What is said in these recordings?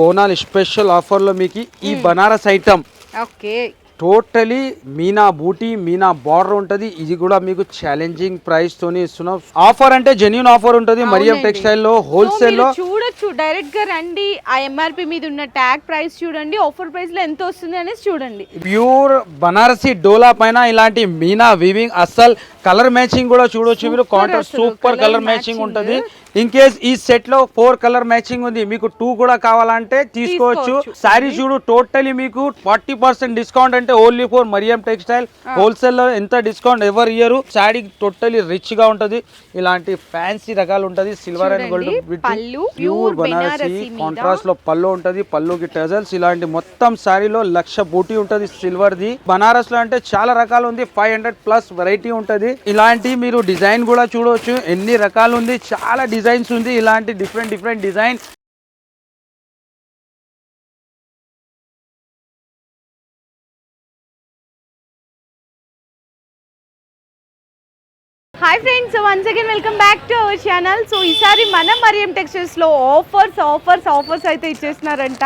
బోనాల్ special ఆఫర్లో మీకు ఈ Banaras item. Okay. Totally Meena బూటీ మీనా బార్డర్ ఉంటుంది. ఇది కూడా మీకు ఛాలెంజింగ్ ప్రైస్ తోని ఇస్తున్నాం. ఆఫర్ అంటే జెన్యున్ ఆఫర్ ఉంటుంది. మరియం. టెక్స్టైల్లో హోల్సేల్లో. చూడొచ్చు. డైరెక్ట్గా రండి. ఆ ఎంఆర్పి మీద ఉన్న ట్యాగ్ ప్రైస్ చూడండి. ఆఫర్ ప్రైస్లో ఎంత వస్తుంది అనేసి చూడండి. ప్యూర్ బనారసి డోలా పైన ఇలాంటి మీనా వివింగ్ అస్సల్ కలర్ మ్యాచింగ్ కూడా చూడొచ్చు మీరు. Contrast super colour matching. ఉంటుంది. ఇన్ కేస్ ఈ సెట్లో ఫోర్ కలర్ మ్యాచింగ్ ఉంది మీకు టూ కూడా కావాలంటే తీసుకోవచ్చు. సారీ చూడు టోటలీ మీకు ఫార్టీ పర్సెంట్ డిస్కౌంట్ అంటే ఓన్లీ ఫోర్ మరియం టెక్స్టైల్ హోల్సేల్లో ఎంత డిస్కౌంట్ ఎవరు ఇయ్యరు. సారీ టోటలీ రిచ్గా ఉంటది. ఇలాంటి ఫ్యాన్సీ రకాలు ఉంటది silver and gold pure Banarasi. కాంట్రాస్ట్లో పళ్ళు ఉంటది పళ్ళుకి టజల్స్ ఇలాంటి మొత్తం సారీలో లక్ష బూటీ ఉంటది సిల్వర్ ది బనారస్లో అంటే చాలా రకాలు ఉంది. ఫైవ్ హండ్రెడ్ ప్లస్ వెరైటీ ఉంటది. ఇలాంటి మీరు డిజైన్ కూడా చూడవచ్చు ఎన్ని రకాలు ఉంది. చాలా డిజైన్స్ ఉంది ఇలాంటి different different design hi friends once again welcome back to our channel so ఈసారి మనం మరియం టెక్స్టైల్స్లో ఆఫర్స్ ఆఫర్స్ ఆఫర్స్ అయితే ఇచ్చేస్తున్నారంట.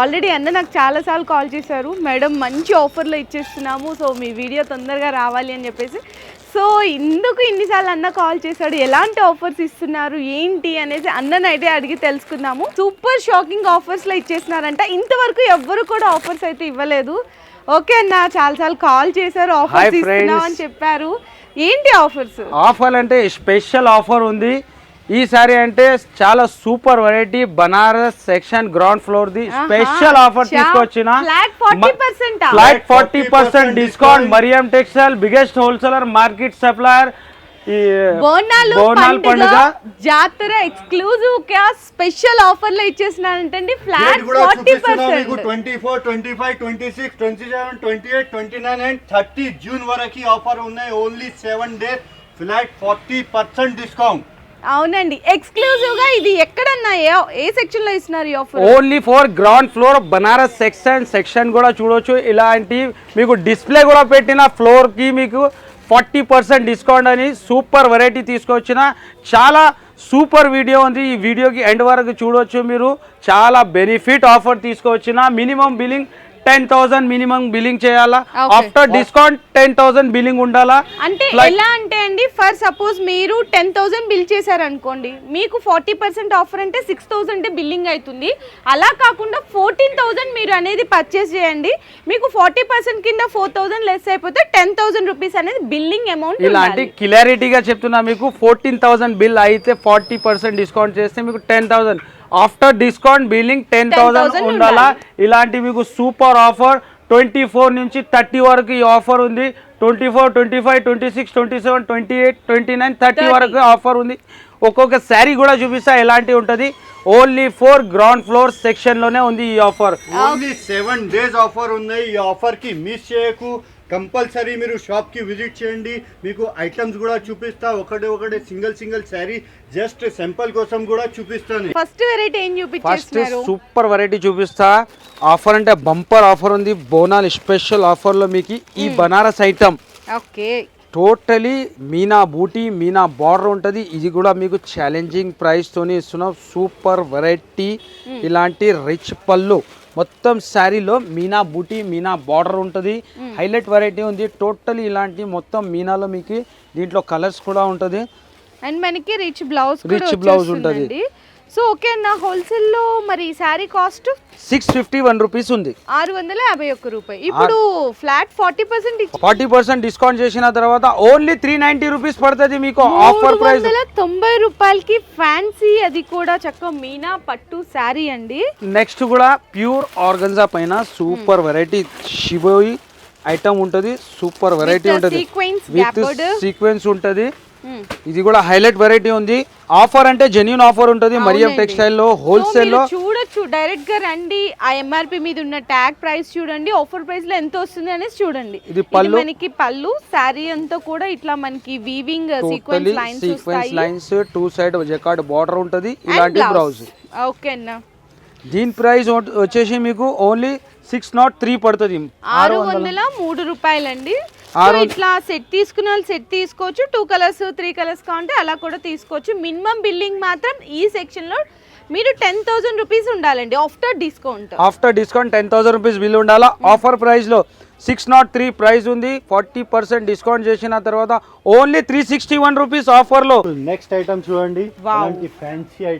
ఆల్రెడీ అన్న నాకు చాలాసార్లు కాల్ చేశారు. మేడం మంచి ఆఫర్లో ఇచ్చేస్తున్నాము. సో మీ వీడియో తొందరగా రావాలి అని చెప్పేసి సో ఇందుకు ఇన్నిసార్లు అన్న కాల్ చేశాడు? ఎలాంటి ఆఫర్స్ ఇస్తున్నారు? ఏంటి అనేసి అన్నని అయితే అడిగి తెలుసుకుందాము. సూపర్ షాకింగ్ ఆఫర్స్లో ఇచ్చేస్తున్నారంట ఇంతవరకు ఎవ్వరు కూడా ఆఫర్స్ అయితే ఇవ్వలేదు. ఓకే అన్న చాలాసార్లు కాల్ చేశారు ఆఫర్స్. ఇస్తున్నాం అని చెప్పారు. ఏంటి ఆఫర్స్? ఆఫర్ అంటే స్పెషల్ ఆఫర్ ఉంది. ఈ సారీ అంటే చాలా super variety Banaras section ground floor the. Special offer తీసుకొచ్చిన flat 40% ఆ? Flat forty 40% percent discount Mariyam textile biggest wholesaler market supplier Bonalu పండుగ జాతర ఎక్స్క్లూజివ్గా స్పెషల్ ఆఫర్లో ఇచ్చేస్తున్నారంటండి flat forty percent twenty four twenty five twenty six twenty seven twenty eight twenty nine and thirty June వరకు offer ఉన్నాయి. Only seven days flat forty percent discount అవునండి. ఎక్స్క్లూజివ్గా ఇది ఎక్కడన్నా ఏ సెక్షన్లో ఇస్తున్నారు ఈ offer only four ground floor Banaras section section కూడా చూడొచ్చు. ఇలాంటి మీకు డిస్ప్లే కూడా పెట్టిన ఫ్లోర్కి మీకు ఫార్టీ పర్సెంట్ డిస్కౌంట్ అని సూపర్ వెరైటీ తీసుకొచ్చిన చాలా సూపర్ వీడియో ఉంది. ఈ వీడియోకి ఎండ్ వరకు చూడొచ్చు మీరు. చాలా బెనిఫిట్ ఆఫర్ తీసుకొచ్చిన. Minimum billing ten thousand minimum billing చేయాలా. After discount ten thousand billing ఉండాలా? అంటే ఎలా అంటే అండి ఫర్ సపోజ్ మీరు టెన్ థౌసండ్ బిల్ చేశారనుకోండి మీకు ఫార్టీ పర్సెంట్ ఆఫర్ అంటే సిక్స్ థౌసండ్ బిల్లింగ్ అవుతుంది అలా కాకుండా ఫోర్టీన్ థౌసండ్ మీరు అనేది పర్చేస్ చేయండి. మీకు ఫార్టీ పర్సెంట్ కింద ఫోర్ థౌసండ్ లెస్ అయిపోతే టెన్ థౌసండ్ రూపీస్ అనేది బిల్లింగ్ అమౌంట్ ఇలాంటి క్లారిటీగా చెప్తున్నా మీకు ఫోర్టీన్ థౌసండ్ బిల్ అయితే ఫార్టీ పర్సెంట్ డిస్కౌంట్ చేస్తే మీకు ten thousand after discount billing ten thousand 10,000 ఉండాలా? ఇలాంటి మీకు సూపర్ ఆఫర్ ట్వంటీ ఫోర్ నుంచి థర్టీ వరకు ఈ ఆఫర్ ఉంది. Twenty four twenty five twenty six twenty seven twenty eight twenty nine thirty 30. వరకు ఆఫర్ ఉంది. ఒక్కొక్క శారీ కూడా చూపిస్తా ఎలాంటి ఉంటుంది. ఓన్లీ ఫోర్ గ్రౌండ్ ఫ్లోర్ సెక్షన్లోనే ఉంది ఈ offer only seven days offer ఉన్నాయి. ఈ ఆఫర్కి మిస్ చేయకు. కంపల్సరీ మీరు షాప్కి విజిట్ చేయండి. మీకు ఐటమ్స్ కూడా చూపిస్తా. ఒకటి ఒకటి single single saree. Just simple కోసం కూడా చూపిస్తాను. ఫస్ట్ వెరైటీ ఏం ఫస్ట్ సూపర్ వెరైటీ చూపిస్తా. ఆఫర్ అంటే బంపర్ ఆఫర్ ఉంది. బోనాల్ స్పెషల్ ఆఫర్లో మీకు ఈ Banaras item. Okay. Totally Meena బూటీ మీనా బార్డర్ ఉంటుంది. ఇది కూడా మీకు ఛాలెంజింగ్ ప్రైస్ తోని ఇస్తున్నాం. సూపర్ వెరైటీ ఇలాంటి రిచ్ పళ్ళు. మొత్తం శారీలో మీనా బూటీ మీనా బార్డర్ ఉంటుంది. హైలైట్ వెరైటీ ఉంది. టోటలీ ఇలాంటి మొత్తం మీనాలో మీకు దీంట్లో కలర్స్ కూడా ఉంటుంది. అండ్ మనకి రిచ్ బ్లౌజ్ Rich blouse ఉంటది. సో ఓకే అన్న హోల్సేల్లో మరి saree cost? Six fifty one rupees ఉంది. ఆరు వందల యాభై ఒక్క రూపాయి. ఇప్పుడు flat forty percent forty percent discount చేసిన తర్వాత ఓన్లీ త్రీ నైన్టీ రూపీస్ పడుతుంది మీకు ఆఫర్ ప్రైస్. తొంభై రూపాయలకి ఫ్యాన్సీ అది కూడా చక్క మీనా పట్టు శారీ అండి. నెక్స్ట్ కూడా ప్యూర్ ఆర్గన్జా పైన సూపర్ వెరైటీ షిబోయి ఐటమ్ ఉంటుంది. సూపర్ వెరైటీ ఉంటుంది. విత్. సీక్వెన్స్ ఉంటుంది. Hmm. ఇది కూడా హైలైట్ వెరైటీ ఉంది. ఆఫర్ అంటే జెన్యున్ ఆఫర్ ఉంటుంది. మరియం. టెక్స్టైల్లో హోల్సేల్లో. చూడొచ్చు. డైరెక్ట్గా రండి. ఆ ఎంఆర్పి మీద ఉన్న ట్యాగ్ ప్రైస్ చూడండి. ఆఫర్ ప్రైస్లో ఎంత వస్తుంది అనేసి చూడండి. ఇది పళ్ళు. మనకి పళ్ళు. శారీ అంతా కూడా ఇట్లా మనకి weaving sequence lines sequence lines two side jacquard border ఉంటుంది. ఇలాంటి బ్లౌజ్ ఓకే అన్న. దీని ప్రైస్ వచ్చేసి మీకు ఓన్లీ సిక్స్ నాట్ త్రీ పడుతుంది. ఆరు వందల మూడు రూపాయలండి. ఇట్లా సెట్ తీసుకున్న వాళ్ళు సెట్ తీసుకోవచ్చు. టూ కలర్స్ త్రీ కలర్స్ కావాలంటే అలా కూడా తీసుకోవచ్చు. మినిమం బిల్లింగ్ మాత్రం ఈ సెక్షన్లో మీరు టెన్ థౌసండ్ రూపీస్ ఉండాలండి. After discount after discount ten thousand rupees bill ఉండాలా? ఆఫర్ ప్రైస్లో సిక్స్ నాట్ త్రీ ప్రైస్ ఉంది. ఫార్టీ పర్సెంట్ డిస్కౌంట్ చేసిన తర్వాత only three sixty one rupees ఆఫర్లో నెక్స్ట్ ఐటమ్ చూడండి.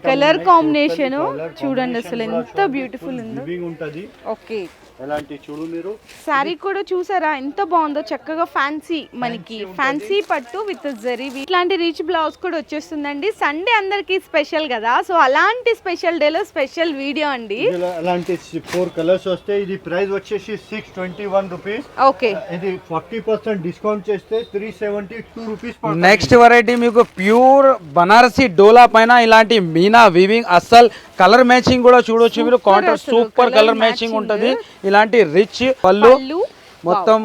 కలర్ కాంబినేషన్ చూడండి అసలు ఎంత బ్యూటిఫుల్ ఉందో. లివింగ్ ఉంటది. ఓకే ఎలాంటి చూడు మీరు? శారీ కూడా చూసారా? ఎంత బాగుందో చక్కగా ఫ్యాన్సీ మనకి. ఫ్యాన్సీ పట్టు విత్ జరీ ఇట్లాంటి రిచ్ బ్లౌజ్ కూడా వచ్చేస్తుందండి. సండే అందరికి స్పెషల్ కదా. సో అలాంటి స్పెషల్ డేలో స్పెషల్ వీడియో అండి. అలాంటి ఫోర్ కలర్స్ వస్తాయి ఇది ప్రైస్ వచ్చేసి six twenty one rupees okay ఇది ఫార్టీ పర్సెంట్ డిస్కౌంట్ చేస్తే three seventy two rupees next variety మీకు ప్యూర్ బనారసి డోలా పైన ఇలాంటి మీనా వివింగ్ అస్సల్ కలర్ మ్యాచింగ్ కూడా చూడొచ్చు మీరు. Contrast super colour matching. ఉంటది. ఇలాంటి రిచ్ పళ్ళు మొత్తం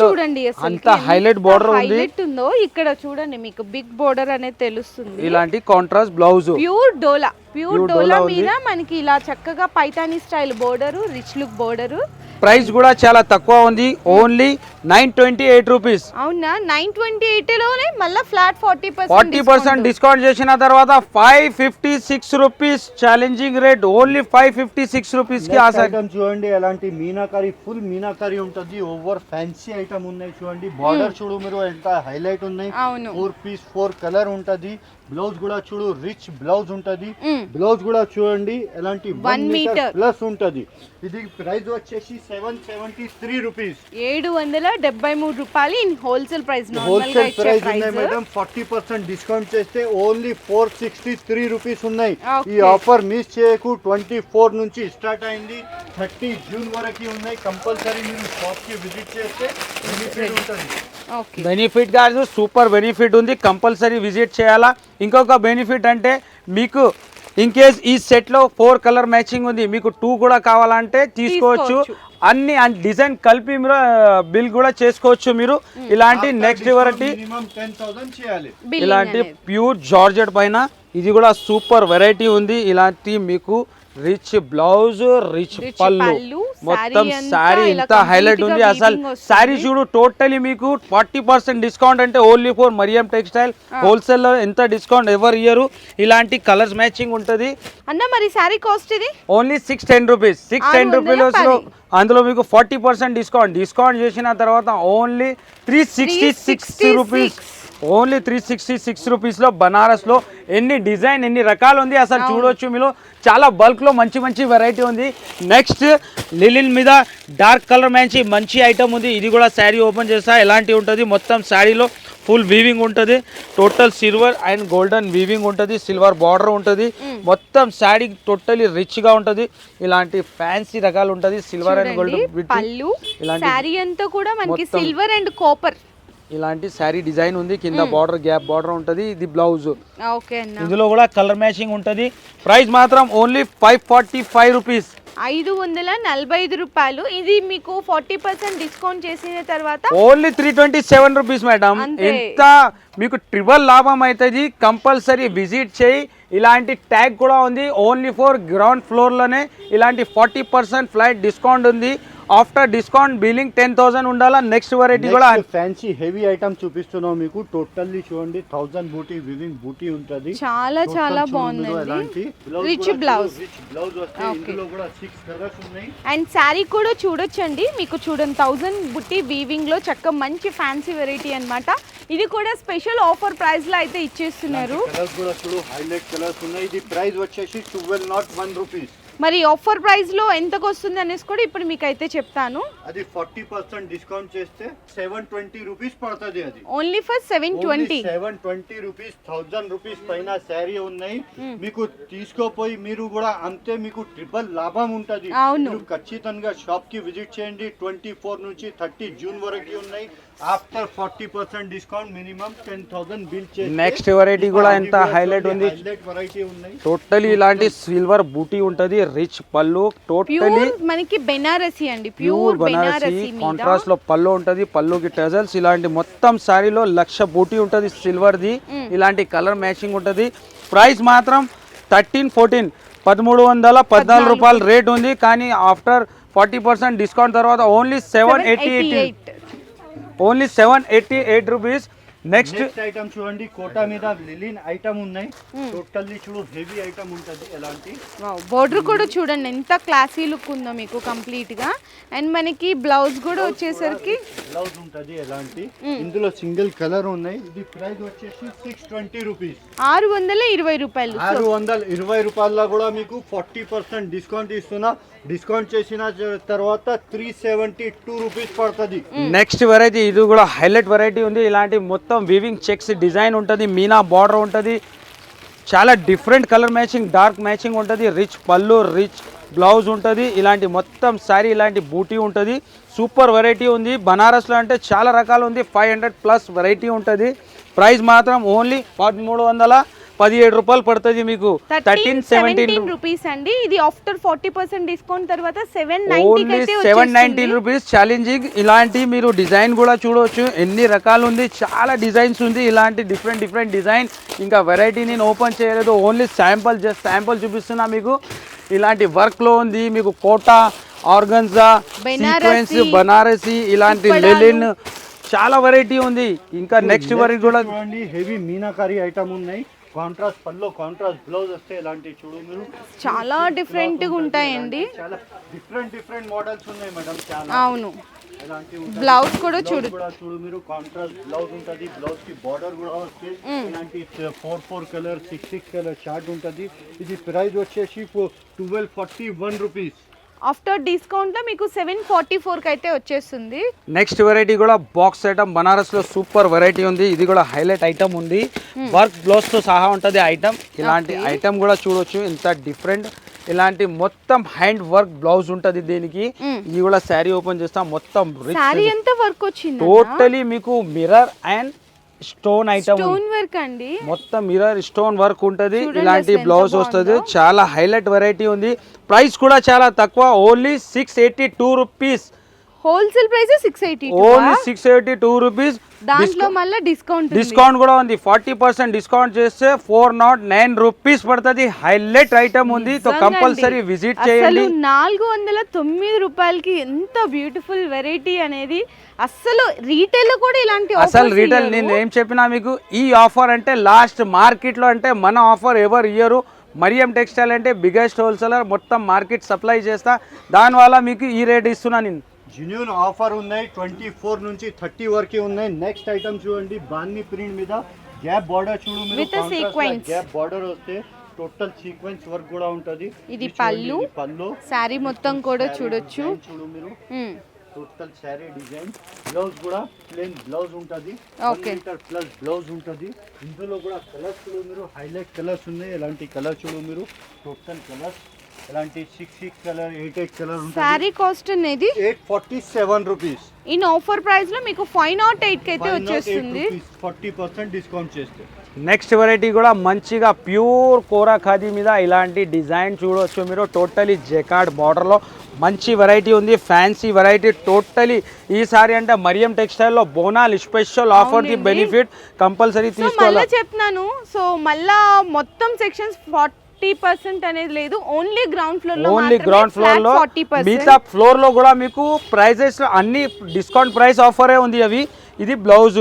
చూడండి అంత హైలైట్ బోర్డర్ ఉంది. ఉందో ఇక్కడ చూడండి మీకు బిగ్ బోర్డర్ అనేది తెలుస్తుంది. ఇలాంటి కాంట్రాస్ట్ బ్లౌజ్ ప్యూర్ డోలా ప్యూర్ డోలా. మీద మనకి ఇలా చక్కగా Paithani style border rich look border price కూడా చాలా తక్కువ ఉంది. Only nine twenty eight rupees. అవునా? నైన్ ట్వంటీ ఎయిట్లోనే మళ్ళీ flat forty forty percent discount చేసిన తర్వాత five fifty six rupees challenging rate only five fifty six రూపీస్కి ఆసక్తి ఐటమ్ చూడండి అలాంటి మీనాకారి ఫుల్ మీనాకారి ఉంటది. ఓవర్ ఫ్యాన్సీ ఐటమ్ ఉన్నాయి చూడండి. బార్డర్ చూడు మీరు ఎంత హైలైట్ ఉన్నాయి. అవును. ఫోర్ పీస్ ఫోర్ కలర్ ఉంటది. బ్లౌజ్ కూడా చూడు రిచ్ బ్లౌజ్ ఉంటది. బ్లౌజ్ కూడా చూడండి ఎలాంటి వన్ మీటర్. ప్లస్ ఉంటది. ఇది ప్రైస్ వచ్చేసి సెవెన్ సెవెంటీ త్రీ రూపీస్ ఏడు వందల డెబ్బై మూడు రూపాయలు in wholesale price wholesale price ఉన్నాయి మేడం. ఫార్టీ పర్సెంట్ డిస్కౌంట్ చేస్తే only four sixty three rupees ఉన్నాయి. ఈ. ఆఫర్ మిస్ చేయకు. ట్వంటీ ఫోర్ నుంచి స్టార్ట్ అయింది. థర్టీ జూన్ వరకు ఉన్నాయి. కంపల్సరీ మీరు షాప్కి విజిట్ చేస్తే బెనిఫిట్ ఉంటుంది. బెనిఫిట్ కాదు సూపర్ బెనిఫిట్ ఉంది. కంపల్సరీ విజిట్ చేయాలా? ఇంకొక బెనిఫిట్ అంటే మీకు ఇన్ కేస్ ఈ సెట్లో ఫోర్ కలర్ మ్యాచింగ్ ఉంది. మీకు టూ కూడా కావాలంటే తీసుకోవచ్చు. అన్ని డిజైన్ కలిపి మీరు బిల్ కూడా చేసుకోవచ్చు మీరు. ఇలాంటి next variety minimum ten thousand చేయాలి. ఇలాంటి ప్యూర్ జార్జెట్ పైన ఇది కూడా సూపర్ వెరైటీ ఉంది. ఇలాంటి మీకు రిచ్ బ్లౌజ్ రిచ్ పళ్ళు. మొత్తం శారీ ఇంత హైలైట్ ఉంది. అసలు. శారీ చూడు టోటలీ మీకు ఫార్టీ పర్సెంట్ డిస్కౌంట్ అంటే ఓన్లీ ఫర్ మరియం టెక్స్టైల్ హోల్సేల్లో ఎంత డిస్కౌంట్ ఎవరు ఇయ్యరు? ఇలాంటి కలర్స్ మ్యాచింగ్ ఉంటుంది. అన్న మరి శారీ కాస్ట్ ఇది? Only six ten rupees six ten rupees. అందులో మీకు ఫార్టీ పర్సెంట్ డిస్కౌంట్ డిస్కౌంట్ చేసిన తర్వాత only three sixty six 366. Rupees only three sixty six రూపీస్లో బనారస్లో ఎన్ని డిజైన్ ఎన్ని రకాలు ఉంది అసలు చూడొచ్చు మీలో చాలా బల్క్లో మంచి మంచి వెరైటీ ఉంది. నెక్స్ట్ లిలిన్ మీద డార్క్ కలర్ మంచి మంచి ఐటమ్ ఉంది. ఇది కూడా శారీ ఓపెన్ చేస్తా. ఎలాంటి ఉంటుంది? మొత్తం శారీలో ఫుల్ వీవింగ్ ఉంటుంది. Total silver and golden weaving ఉంటుంది. సిల్వర్ బార్డర్ ఉంటుంది. మొత్తం శారీ టోటలీ రిచ్గా ఉంటుంది. ఇలాంటి ఫ్యాన్సీ రకాలు ఉంటుంది సిల్వర్ అండ్ పళ్ళు ఇలాంటి శారీ అంతా కూడా మనకి మొత్తం. సిల్వర్ అండ్ కాపర్ ఇలాంటి శారీ డిజైన్ ఉంది. కింద బార్డర్ గ్యాప్ బార్డర్ ఉంటుంది. ఇది బ్లౌజ్. ఓకే అన్న. ఇందులో కూడా కలర్ మ్యాచింగ్ ఉంటుంది. ప్రైస్ మాత్రం only five forty five rupees. ఐదు వందల నలభై ఐదు రూపాయలు. ఇది మీకు ఫార్టీ పర్సెంట్ డిస్కౌంట్ చేసిన తర్వాత only three twenty seven rupees madam. ఎంత మీకు ట్రిబల్ లాభం అవుతుంది కంపల్సరీ విజిట్ చేయి. ఇలాంటి ట్యాగ్ కూడా ఉంది. ఓన్లీ ఫర్ గ్రౌండ్ ఫ్లోర్లోనే ఇలాంటి ఫార్టీ పర్సెంట్ ఫ్లైట్ డిస్కౌంట్ ఉంది. After discount billing ten thousand ఉండాలా? నెక్స్ట్ వెరైటీ కూడా ఫ్యాన్సీ హెవీ ఐటమ్ చూపిస్తున్నాం మీకు. టోటల్లీ చూడండి. థౌసండ్ బూటీ వివింగ్ బూటీ ఉంటది. చాలా చాలా బాగుందండి. రిచ్ బ్లౌజ్ రిచ్ బ్లౌజ్ వస్తే Okay. ఇందులో కూడా సిక్స్ కలర్స్ ఉన్నాయి. అండ్ శారీ కూడా చూడొచ్చండి. మీకు చూడండి థౌజండ్ బుట్టి వీవింగ్లో చక్క మంచి ఫ్యాన్సీ వెరైటీ అన్నమాట. ఇది కూడా స్పెషల్ ఆఫర్ ప్రైస్లో అయితే ఇచ్చేస్తున్నారు. కలర్స్ కూడా చూడు హైలైట్ కలర్స్ ఉన్నాయి. ఇది ప్రైస్ వచ్చేసి ట్వెల్వ్ నాట్ వన్ రూపీస్ మరి ఆఫర్ ప్రైస్లో ఎంతకు వస్తుంది అనేసి కూడా ఇప్పుడు మీకు అయితే చెప్తాను. అది ఫార్టీ పర్సెంట్ డిస్కౌంట్ చేస్తే సెవెన్ ట్వంటీ రూపీస్ పడుతుంది అది. Only for seven twenty seven twenty rupees thousand rupees పైన శారీ ఉన్నాయి. మీకు తీసుకోపోయి మీరు కూడా అంతే మీకు ట్రిపుల్ లాభం ఉంటది. అవును. మీరు ఖచ్చితంగా షాప్కి విజిట్ చేయండి. ట్వంటీ ఫోర్ నుంచి థర్టీ జూన్ వరకు ఉన్నాయి. After forty percent discount minimum ten thousand bill చేసి నెక్స్ట్ వెరైటీ కూడా ఎంత హైలైట్ ఉంది. హైలైట్ వెరైటీ ఉన్నాయి. టోటలీ ఇలాంటి సిల్వర్ బూటీ ఉంటుంది. రిచ్ పళ్ళు టోటలీ మనకి బెనారసి అండి ప్యూర్ బనారసి కాంట్రాస్ట్లో పళ్ళు ఉంటది పళ్ళుకి టెజల్స్ ఇలాంటి మొత్తం శారీలో లక్ష బూటీ ఉంటది సిల్వర్ ది ఇలాంటి కలర్ మ్యాచింగ్ ఉంటది. ప్రైస్ మాత్రం థర్టీన్ ఫోర్టీన్. పదమూడు వందల పద్నాలుగు రూపాయలు రేట్ ఉంది. కానీ ఆఫ్టర్ ఫార్టీ పర్సెంట్ డిస్కౌంట్ తర్వాత only seven eighty eighty only seven eighty eight rupees next next item చూడండి కోటా మీద లిలిన్ ఐటమ్ ఉన్నాయి. టోటల్లీ చూడు హెవీ ఐటమ్ ఉంటది ఎలాంటి. బోర్డర్ కూడా చూడండి ఎంత క్లాసీ లుక్ ఉందో మీకు కంప్లీట్గా. అండ్ మనకి బ్లౌజ్ కూడా వచ్చేసరికి బ్లౌజ్ ఉంటది ఎలాంటి. ఇందులో సింగిల్ కలర్ ఉన్నాయి. ఇది ప్రైస్ వచ్చేసి సిక్స్ ట్వంటీ రూపీస్ ఆరు వందల ఇరవై రూపాయలు. ఆరు వందల ఇరవై రూపాయల్లో కూడా మీకు ఫార్టీ పర్సెంట్ డిస్కౌంట్ ఇస్తున్నా. డిస్కౌంట్ చేసిన తర్వాత త్రీ సెవెంటీ టూ రూపీస్ పడుతుంది నెక్స్ట్ వెరైటీ ఇది కూడా హైలైట్ వెరైటీ ఉంది. ఇలాంటి మొత్తం మొత్తం వివింగ్ చెక్స్ డిజైన్ ఉంటుంది మీనా బార్డర్ ఉంటుంది. చాలా different colour matching dark matching ఉంటుంది. రిచ్ పళ్ళు రిచ్ బ్లౌజ్ ఉంటుంది. ఇలాంటి మొత్తం శారీ ఇలాంటి బూటీ ఉంటుంది. సూపర్ వెరైటీ ఉంది. బనారస్లో అంటే చాలా రకాలు ఉంది. ఫైవ్ హండ్రెడ్ ప్లస్ వెరైటీ ఉంటుంది. ప్రైస్ మాత్రం ఓన్లీ పదమూడు వందల పదిహేడు రూపాయలు పడుతుంది మీకు. థర్టీన్ సెవెంటీన్ రూపీస్ అండి. ఇది ఆఫ్టర్ ఫార్టీ పర్సెంట్ డిస్కౌంట్ తర్వాత seven only seven nineteen rupees challenging ఇలాంటి మీరు డిజైన్ కూడా చూడవచ్చు ఎన్ని రకాలు ఉంది చాలా డిజైన్స్ ఉంది. ఇలాంటి డిఫరెంట్ డిఫరెంట్ డిజైన్ ఇంకా వెరైటీ నేను ఓపెన్ చేయలేదు. ఓన్లీ శాంపుల్ జస్ట్ శాంపుల్ చూపిస్తున్నా మీకు. ఇలాంటి వర్క్లో ఉంది. మీకు కోటా ఆర్గన్జా బెనారసి, సీక్వెన్స్ బనారసి ఇలాంటి. లెలిన్ చాలా వెరైటీ ఉంది. ఇంకా నెక్స్ట్ వెరైటీ కూడా చూడండి. హెవీ మీనాకారి ఐటమ్ ఉన్నాయి. కాంట్రాస్ట్ పల్లో కాంట్రాస్ట్ బ్లౌజ్ వస్తే ఇలాంటి చూడు మీరు? చాలా డిఫరెంట్గా ఉంటాయండి. చాలా డిఫరెంట్ డిఫరెంట్ మోడల్స్ ఉన్నాయి మేడం చాలా. అవును. బ్లౌజ్ కూడా చూడు. చూడు మీరు కాంట్రాస్ట్ బ్లౌజ్ ఉంటది బ్లౌజ్కి బార్డర్ కూడా వస్తే ఇలాంటి four four colour six six colour short ఉంటది. ఇది ప్రైస్ వచ్చేసి twelve forty one rupees after డిస్కౌంట్లో మీకు సెవెన్ ఫార్టీ ఫోర్కి అయితే వచ్చేస్తుంది. నెక్స్ట్ వెరైటీ కూడా బాక్స్ ఐటమ్ బనారస్లో సూపర్ వెరైటీ ఉంది. ఇది కూడా హైలైట్ ఐటమ్ ఉంది. వర్క్ బ్లౌజ్తో సహా ఉంటది ఐటమ్ ఇలాంటి. ఐటమ్ కూడా చూడొచ్చు. ఇంత డిఫరెంట్ ఇలాంటి మొత్తం హ్యాండ్ వర్క్ బ్లౌజ్ ఉంటది దీనికి. ఇది కూడా శారీ ఓపెన్ చేస్తాం. మొత్తం వర్క్ వచ్చింది టోటలీ మీకు mirror and stone item stone work అండి. మొత్తం మిర్రర్ స్టోన్ వర్క్ ఉంటది. ఇలాంటి బ్లౌజ్ వస్తుంది. చాలా హైలైట్ వెరైటీ ఉంది. ప్రైస్ కూడా చాలా తక్కువ. Only six eighty two rupees wholesale price six eighty only six eighty two rupees దాంట్లో మళ్ళీ డిస్కౌంట్ డిస్కౌంట్ కూడా ఉంది. ఫార్టీ పర్సెంట్ డిస్కౌంట్ చేస్తే ఫోర్ నాట్ నైన్ రూపీస్ పడుతుంది. హైలైట్ ఐటమ్ ఉంది. సో కంపల్సరీ విజిట్ అసలు చేయండి. నాలుగు వందల తొమ్మిది రూపాయలకి ఎంత బ్యూటిఫుల్ వెరైటీ అనేది అస్సలు రీటైల్లో కూడా ఇలాంటి అసలు రీటైల్. నేను ఏం చెప్పినా మీకు ఈ ఆఫర్ అంటే లాస్ట్ మార్కెట్లో అంటే మన ఆఫర్ ఎవరు ఇయ్యరు? మరియం టెక్స్టైల్ అంటే బిగ్గెస్ట్ హోల్సేలర్ మొత్తం మార్కెట్ సప్లై చేస్తా. దానివల్ల మీకు ఈ రేట్ ఇస్తున్నా నేను. జెన్యున్ ఆఫర్ ఉన్నాయి. ట్వంటీ ఫోర్ నుంచి థర్టీ వరకు ఉన్నాయి. నెక్స్ట్ ఐటమ్ చూడండి. బాన్ని ప్రింట్ మీద గ్యాప్ బార్డర్ చూడు. గ్యాప్ బార్డర్ వస్తే టోటల్ సీక్వెన్స్ వర్క్ కూడా ఉంటది. ఇది పళ్ళు. పళ్ళు. శారీ మొత్తం కూడా చూడొచ్చు. చూడు మీరు. టోటల్ శారీ డిజైన్ బ్లౌజ్ కూడా ప్లేన్ బ్లౌజ్ ఉంటది. మీటర్ ప్లస్ బ్లౌజ్ ఉంటది. ఇందులో కూడా కలర్స్ చూడు మీరు. హైలైట్ కలర్స్ ఉన్నాయి. ఇలాంటి కలర్ చూడు మీరు. టోటల్ కలర్స్ ఇలాంటి six six colour eight eight colour ఉంటుంది. శారీ కాస్ట్ అనేది eight forty seven rupees in offer ప్రైస్లో మీకు ఫైవ్ నాట్ ఎయిట్కి అయితే వచ్చేస్తుంది. ఫార్టీ పర్సెంట్ డిస్కౌంట్ చేస్తే. నెక్స్ట్ వెరైటీ కూడా మంచిగా ప్యూర్ కోరా ఖాదీ మీద ఇలాంటి డిజైన్ చూడవచ్చు మీరు. టోటలీ జెకార్డ్ బార్డర్లో మంచి వెరైటీ ఉంది ఫ్యాన్సీ వెరైటీ టోటలీ ఈసారి అంటే మరియం టెక్స్టైల్లో బోనాల్ స్పెషల్ ఆఫర్ ది. బెనిఫిట్ కంపల్సరీ తీసుకోవాలి? చెప్తున్నాను. సో మళ్ళా మొత్తం సెక్షన్స్ ఫార్టీ పర్సెంట్ అనేది లేదు. ఓన్లీ గ్రౌండ్ ఫ్లోర్లో ఓన్లీ గ్రౌండ్ ఫ్లోర్లో మిగతా ఫ్లోర్లో కూడా మీకు ప్రైజెస్ అన్ని డిస్కౌంట్ ప్రైస్ ఆఫరే ఉంది అవి. ఇది బ్లౌజ్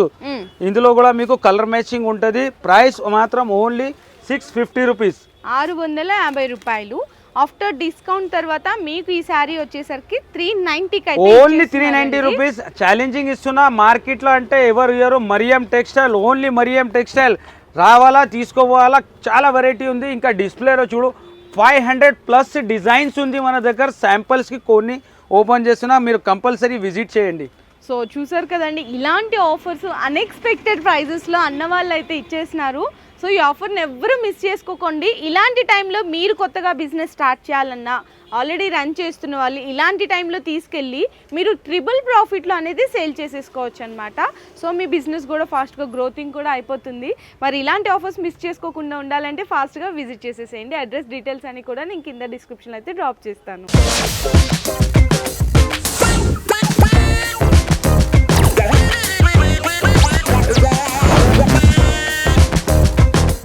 ఇందులో కూడా మీకు కలర్ మ్యాచింగ్ ఉంటుంది. ప్రైస్ మాత్రం ఓన్లీ సిక్స్ ఫిఫ్టీ రూపీస్ ఆరు వందల యాభై రూపాయలు. ఆఫ్టర్ డిస్కౌంట్ తర్వాత మీకు ఈ శారీ వచ్చేసరికి త్రీ నైన్టీకి అయితే ఓన్లీ త్రీ నైంటీ ఇచ్చేస్తున్నారండి. రూపీస్ ఛాలెంజింగ్ ఇస్తున్నా. మార్కెట్లో అంటే ఎవరు ఇయ్యరు? Mariyam textile only Mariyam textile రావాలా తీసుకోవాలా చాలా వెరైటీ ఉంది. ఇంకా డిస్ప్లేలో చూడు ఫైవ్ హండ్రెడ్ ప్లస్ డిజైన్స్ ఉంది మన దగ్గర. శాంపిల్స్కి కొన్ని ఓపెన్ చేస్తున్నా మీరు కంపల్సరీ విజిట్ చేయండి. సో చూసారు కదండి ఇలాంటి ఆఫర్స్ అన్ఎక్స్పెక్టెడ్ ప్రైజెస్లో అన్న వాళ్ళు అయితే ఇచ్చేసినారు. సో ఈ ఆఫర్ని ఎవ్వరూ మిస్ చేసుకోకండి. ఇలాంటి టైంలో మీరు కొత్తగా బిజినెస్ స్టార్ట్ చేయాలన్నా ఆల్రెడీ రన్ చేస్తున్న వాళ్ళు ఇలాంటి టైంలో తీసుకెళ్ళి మీరు ట్రిపుల్ ప్రాఫిట్లో అనేది సేల్ చేసేసుకోవచ్చు అనమాట సో మీ బిజినెస్ కూడా ఫాస్ట్గా గ్రోతింగ్ కూడా అయిపోతుంది. మరి ఇలాంటి ఆఫర్స్ మిస్ చేసుకోకుండా ఉండాలంటే ఫాస్ట్గా విజిట్ చేసేసేయండి. అడ్రస్ డీటెయిల్స్ అని కూడా నేను కింద డిస్క్రిప్షన్ అయితే డ్రాప్ చేస్తాను.